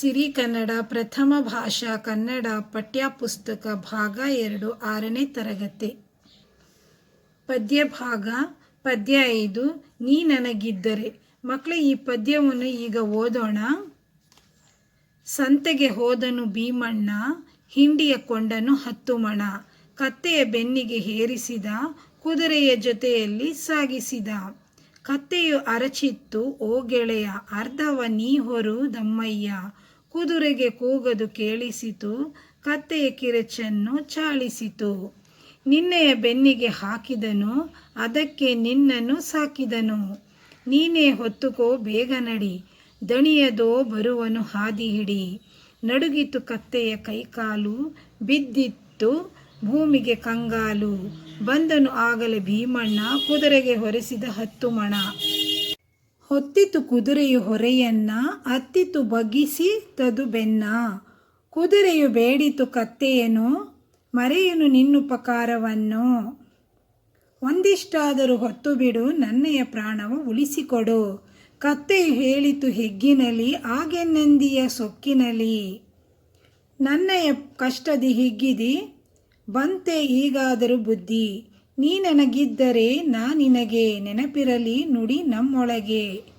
ಸಿರಿ ಕನ್ನಡ ಪ್ರಥಮ ಭಾಷಾ ಕನ್ನಡ ಪಠ್ಯಪುಸ್ತಕ ಭಾಗ ಎರಡು ಆರನೇ ತರಗತಿ. ಪದ್ಯ ಭಾಗ ಪದ್ಯ ಐದು ನೀ ನನಗಿದ್ದರೆ. ಮಕ್ಕಳು ಈ ಪದ್ಯವನ್ನು ಈಗ ಓದೋಣ. ಸಂತೆಗೆ ಹೋದನು ಭೀಮಣ್ಣ, ಹಿಂಡಿಯ ಕೊಂಡನು ಹತ್ತು ಮಣ ಕತ್ತೆಯ ಬೆನ್ನಿಗೆ ಹೇರಿಸಿದ, ಕುದುರೆಯ ಜೊತೆಯಲ್ಲಿ ಸಾಗಿಸಿದ. ಕತ್ತೆಯು ಅರಚಿತ್ತು, ಓ ಗೆಳೆಯ, ಅರ್ಧವ ನೀ ಹೊರು ದಮ್ಮಯ್ಯ. ಕುದುರೆಗೆ ಕೂಗದು ಕೇಳಿಸಿತು, ಕತ್ತೆಯ ಕಿರಚನ್ನು ಚಾಳಿಸಿತು. ನಿನ್ನೆಯ ಬೆನ್ನಿಗೆ ಹಾಕಿದನು, ಅದಕ್ಕೆ ನಿನ್ನನ್ನು ಸಾಕಿದನು. ನೀನೇ ಹೊತ್ತುಕೋ, ಬೇಗ ನಡಿ. ದಣಿಯದೋ ಬರುವನು ಹಾದಿ ಹಿಡಿ. ನಡುಗಿತು ಕತ್ತೆಯ ಕೈಕಾಲು, ಬಿದ್ದಿತ್ತು ಭೂಮಿಗೆ ಕಂಗಾಲು. ಬಂದನು ಆಗಲೇ ಭೀಮಣ್ಣ ಕುದುರೆಗೆ ಹೊರಿಸಿದ ಹತ್ತು ಮಣ. ಹೊತ್ತಿತು ಕುದುರೆಯು ಹೊರೆಯನ್ನ, ಅತ್ತಿತು ಬಗ್ಗಿಸಿ ತದು ಬೆನ್ನ. ಕುದುರೆಯು ಬೇಡಿತು ಕತ್ತೆಯನು, ಮರೆಯನು ನಿನ್ನುಪಕಾರವನ್ನು ಒಂದಿಷ್ಟಾದರೂ ಹೊತ್ತು ಬಿಡು ನನ್ನಯ ಪ್ರಾಣವ ಉಳಿಸಿಕೊಡು. ಕತ್ತೆಯು ಹೇಳಿತು ಹೆಗ್ಗಿನಲಿ ಆಗೆನ್ನೆಂದಿಯ ಸೊಕ್ಕಿನಲಿ. ನನ್ನಯ ಕಷ್ಟದಿ ಹಿಗ್ಗಿದಿ, ಬಂತೆ ಈಗಾದರೂ ಬುದ್ಧಿ. ನೀ ನನಗಿದ್ದರೆ ನಾ ನಿನಗೆ ನೆನಪಿರಲಿ ನುಡಿ ನಮ್ಮೊಳಗೆ.